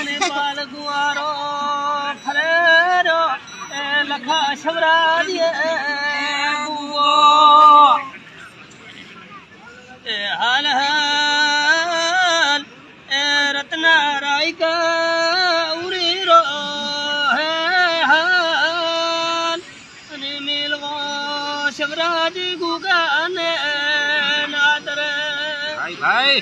અને પાલ ગુવારો ફરેરો એ લખા શવરાદીએ ગુવો એ હાલ હાલ એ રત્ના રાયકા ઉરી રો હે હાલ. અને મેલવો શિવરાજ ગુગાને નાદરે ભાઈ ભાઈ.